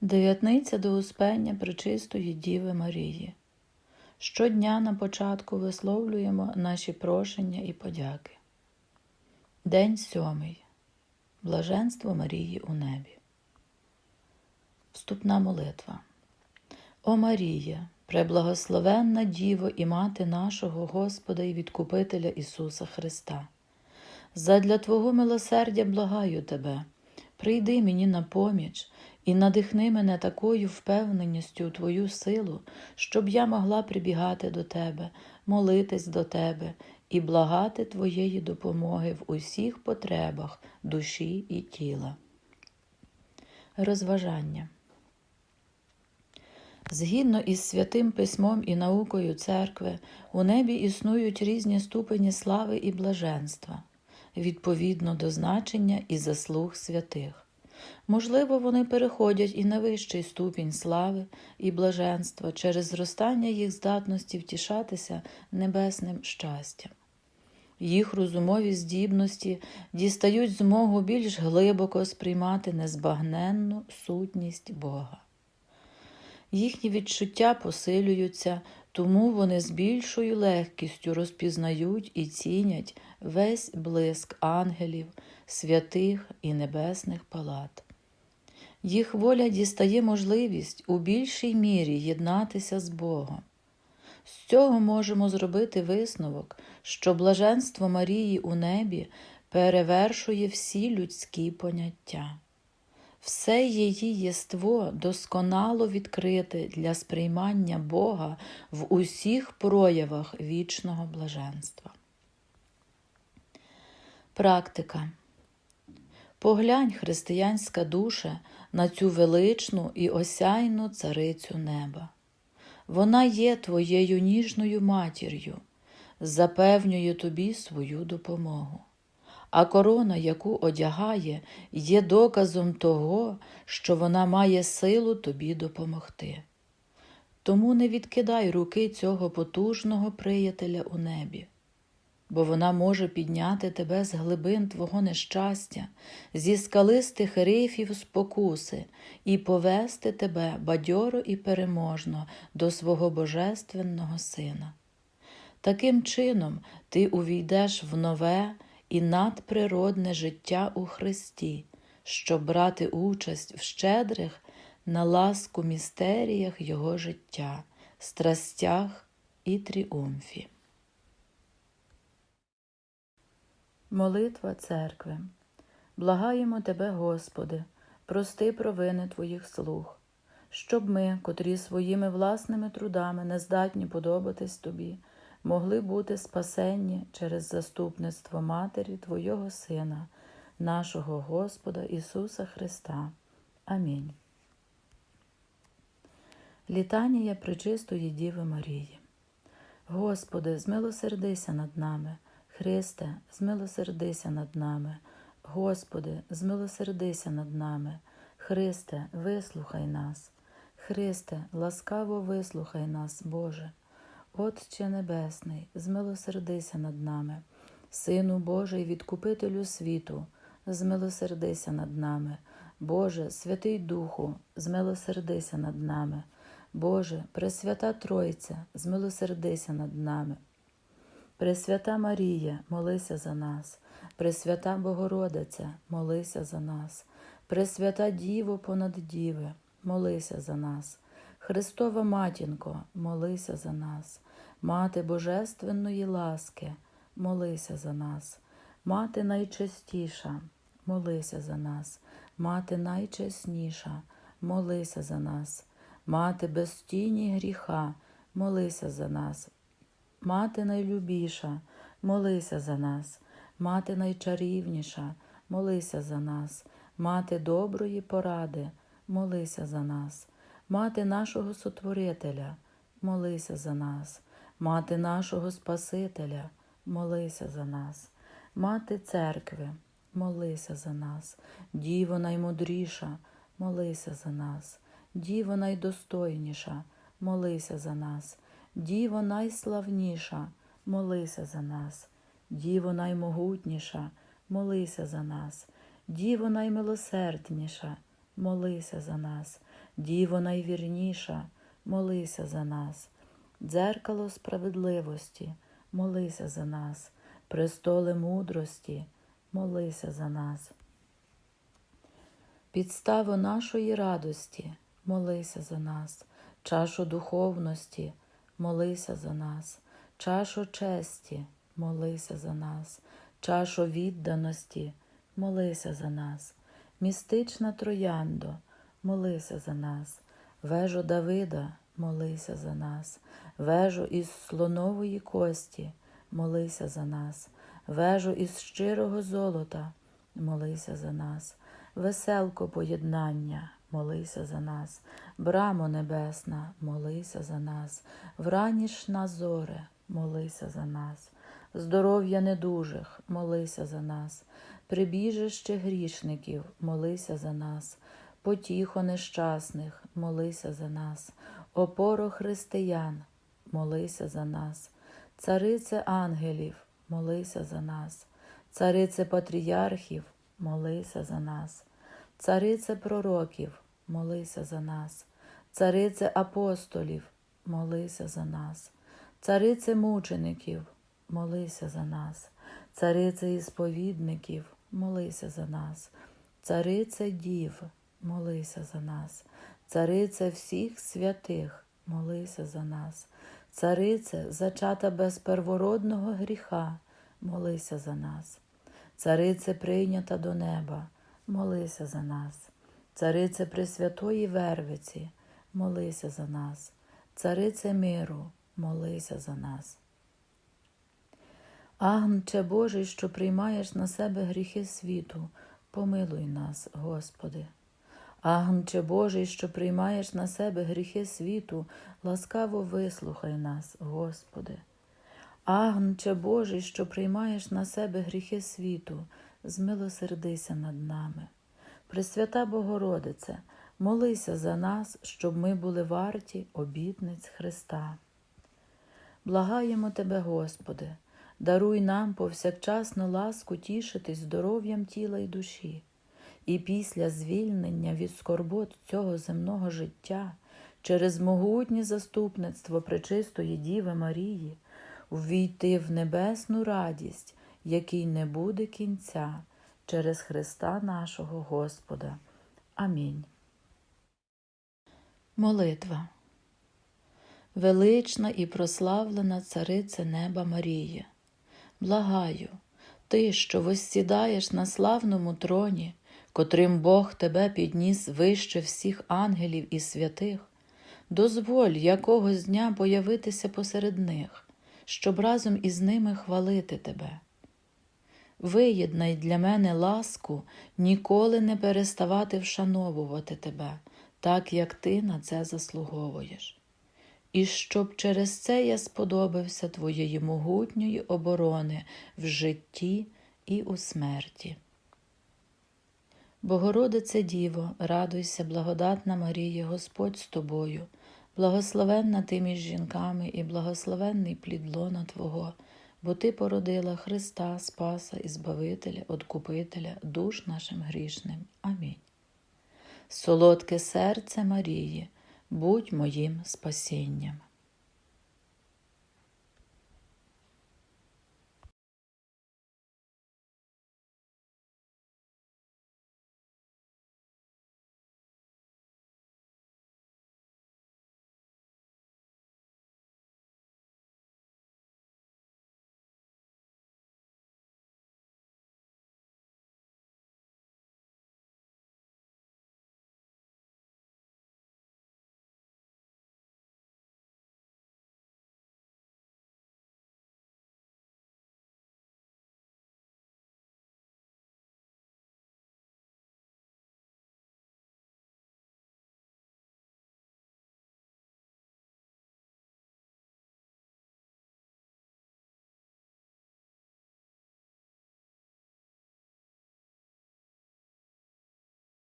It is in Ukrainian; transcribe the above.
Дев'ятниця до Успення Пречистої Діви Марії. Щодня на початку висловлюємо наші прошення і подяки. День сьомий. Блаженство Марії у небі. Вступна молитва. О Марія, преблагословенна Діво і мати нашого Господа і Відкупителя Ісуса Христа. Задля Твого милосердя благаю Тебе, прийди мені на поміч і надихни мене такою впевненістю у Твою силу, щоб я могла прибігати до Тебе, молитись до Тебе і благати Твоєї допомоги в усіх потребах душі і тіла. Розважання. Згідно із святим письмом і наукою церкви, у небі існують різні ступені слави і блаженства, відповідно до значення і заслуг святих. Можливо, вони переходять і на вищий ступінь слави і блаженства через зростання їх здатності втішатися небесним щастям. Їх розумові здібності дістають змогу більш глибоко сприймати незбагненну сутність Бога. Їхні відчуття посилюються, тому вони з більшою легкістю розпізнають і цінять весь блиск ангелів, святих і небесних палат. Їх воля дістає можливість у більшій мірі єднатися з Богом. З цього можемо зробити висновок, що блаженство Марії у небі перевершує всі людські поняття. Все її єство досконало відкрите для сприймання Бога в усіх проявах вічного блаженства. Практика. Поглянь, християнська душа, на цю величну і осяйну царицю неба. Вона є твоєю ніжною матір'ю, запевнює тобі свою допомогу. А корона, яку одягає, є доказом того, що вона має силу тобі допомогти. Тому не відкидай руки цього потужного приятеля у небі, бо вона може підняти тебе з глибин твого нещастя, зі скалистих рифів спокуси і повести тебе бадьоро і переможно до свого божественного сина. Таким чином ти увійдеш в нове і надприродне життя у Христі, щоб брати участь в щедрих на ласку містеріях Його життя, страстях і тріумфі. Молитва церкви. Благаємо Тебе, Господи, прости провини Твоїх слуг, щоб ми, котрі своїми власними трудами не здатні подобатись Тобі, могли бути спасенні через заступництво Матері Твого Сина, нашого Господа Ісуса Христа. Амінь. Літанія Пречистої Діви Марії. Господи, змилосердися над нами, Христе, змилосердися над нами, Господи, змилосердися над нами, Христе, вислухай нас, Христе, ласкаво вислухай нас, Боже. Отче Небесний, змилосердися над нами, Сину Божий, відкупителю світу, змилосердися над нами, Боже, Святий Духу, змилосердися над нами, Боже, Пресвята Тройця, змилосердися над нами. Пресвята Марія, молися за нас, Пресвята Богородиця, молися за нас, Пресвята Діво понад Діви, молися за нас. Христова Матінко, молися за нас, Мати Божественної ласки, молися за нас, Мати найчастіша, молися за нас, Мати найчесніша, молися за нас, Мати без тіні гріха, молися за нас, Мати найлюбіша, молися за нас, Мати найчарівніша, молися за нас, Мати доброї поради, молися за нас. Мати нашого Сотворителя, молися за нас, Мати нашого Спасителя, молися за нас, Мати церкви, молися за нас, Діво наймудріша, молися за нас, Діво найдостойніша, молися за нас, Діво найславніша, молися за нас, Діво наймогутніша, молися за нас, Діво наймилосердніша, молися за нас. Діво найвірніша, молися за нас. Дзеркало справедливості, молися за нас. Престоле мудрості, молися за нас. Підставо нашої радості, молися за нас, чашу духовності, молися за нас, чашу честі, молися за нас, чашу відданості, молися за нас, містична трояндо, молися за нас, вежу Давида, молися за нас, вежу із слонової кості, молися за нас, вежу із щирого золота, молися за нас, веселко поєднання, молися за нас, брамо небесна, молися за нас, вранішна зоре, молися за нас, здоров'я недужих, молися за нас, прибіжище грішників, молися за нас, потіхо нещасних, молися за нас, опоро християн, молися за нас, царице ангелів, молися за нас, царице патріархів, молися за нас, царице пророків, молися за нас, царице апостолів, молися за нас, царице мучеників, молися за нас, царице ісповідників, молися за нас, царице дів, молися за нас, царице всіх святих, молися за нас, царице, зачата без первородного гріха, молися за нас, царице прийнята до неба, молися за нас, царице Пресвятої Вервиці, молися за нас, царице миру, молися за нас. Агнче Божий, що приймаєш на себе гріхи світу, помилуй нас, Господи. Агнче Божий, що приймаєш на себе гріхи світу, ласкаво вислухай нас, Господи. Агнче Божий, що приймаєш на себе гріхи світу, змилосердися над нами. Пресвята Богородице, молися за нас, щоб ми були варті обітниць Христа. Благаємо Тебе, Господи, даруй нам повсякчасну ласку тішитись здоров'ям тіла й душі, і після звільнення від скорбот цього земного життя через могутнє заступництво Пречистої Діви Марії ввійти в небесну радість, якій не буде кінця, через Христа нашого Господа. Амінь. Молитва. Велична і прославлена Царице Неба Марія, благаю, Ти, що воссідаєш на славному троні, котрим Бог тебе підніс вище всіх ангелів і святих, дозволь якогось дня появитися посеред них, щоб разом із ними хвалити тебе. Виєднай для мене ласку ніколи не переставати вшановувати тебе, так як ти на це заслуговуєш. І щоб через це я сподобався твоєї могутньої оборони в житті і у смерті. Богородице Діво, радуйся, благодатна Марія, Господь з тобою, благословенна ти між жінками і благословенний плід лона Твого, бо Ти породила Христа, Спаса і Збавителя, Откупителя, душ нашим грішним. Амінь. Солодке серце Марії, будь моїм спасінням.